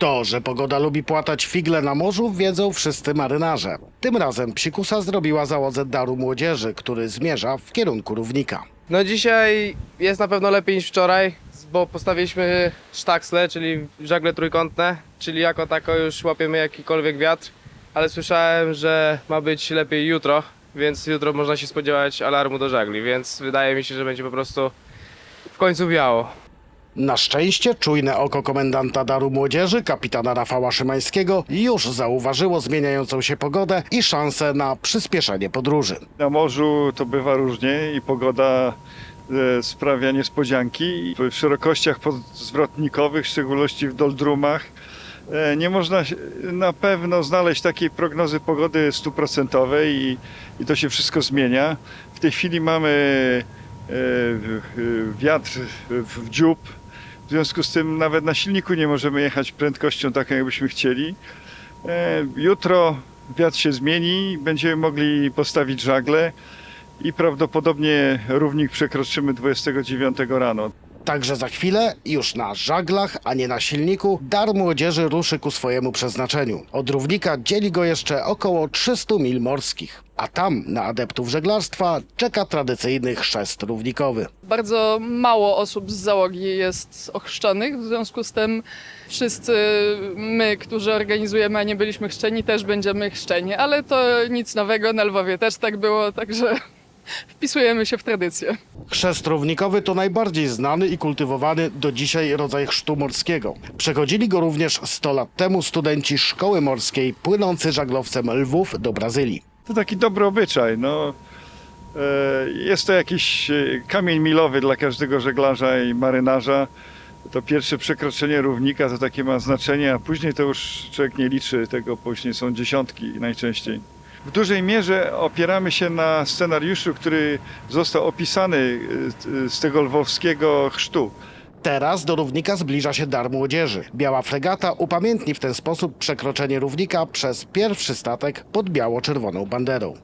To, że pogoda lubi płatać figle na morzu, wiedzą wszyscy marynarze. Tym razem psikusa zrobiła załodze daru młodzieży, który zmierza w kierunku równika. No dzisiaj jest na pewno lepiej niż wczoraj, bo postawiliśmy sztaksle, czyli żagle trójkątne, czyli jako tako już łapiemy jakikolwiek wiatr, ale słyszałem, że ma być lepiej jutro, więc jutro można się spodziewać alarmu do żagli, więc wydaje mi się, że będzie po prostu w końcu wiało. Na szczęście czujne oko komendanta Daru Młodzieży, kapitana Rafała Szymańskiego, już zauważyło zmieniającą się pogodę i szansę na przyspieszenie podróży. Na morzu to bywa różnie i pogoda e, sprawia niespodzianki. W szerokościach podzwrotnikowych, w szczególności w doldrumach, e, nie można na pewno znaleźć takiej prognozy pogody stuprocentowej i, i to się wszystko zmienia. W tej chwili mamy e, wiatr w w dziób, w związku z tym nawet na silniku nie możemy jechać prędkością taką, jakbyśmy chcieli. E, Jutro wiatr się zmieni, będziemy mogli postawić żagle i prawdopodobnie równik przekroczymy 29 rano. Także za chwilę, już na żaglach, a nie na silniku, dar młodzieży ruszy ku swojemu przeznaczeniu. Od równika dzieli go jeszcze około 300 mil morskich. A tam, na adeptów żeglarstwa, czeka tradycyjny chrzest równikowy. Bardzo mało osób z załogi jest ochrzczonych, w związku z tym wszyscy my, którzy organizujemy, a nie byliśmy chrzczeni, też będziemy chrzczeni, ale to nic nowego, na Lwowie też tak było, także wpisujemy się w tradycję. Chrzest równikowy to najbardziej znany i kultywowany do dzisiaj rodzaj chrztu morskiego. Przechodzili go również 100 lat temu studenci szkoły morskiej płynący żaglowcem Lwów do Brazylii. To taki dobry obyczaj. No, e, jest to jakiś e, kamień milowy dla każdego żeglarza i marynarza. To pierwsze przekroczenie równika to takie ma znaczenie, a później to już człowiek nie liczy tego, później są dziesiątki najczęściej. W dużej mierze opieramy się na scenariuszu, który został opisany e, z tego lwowskiego chrztu. Teraz do równika zbliża się dar młodzieży. Biała fregata upamiętni w ten sposób przekroczenie równika przez pierwszy statek pod biało-czerwoną banderą.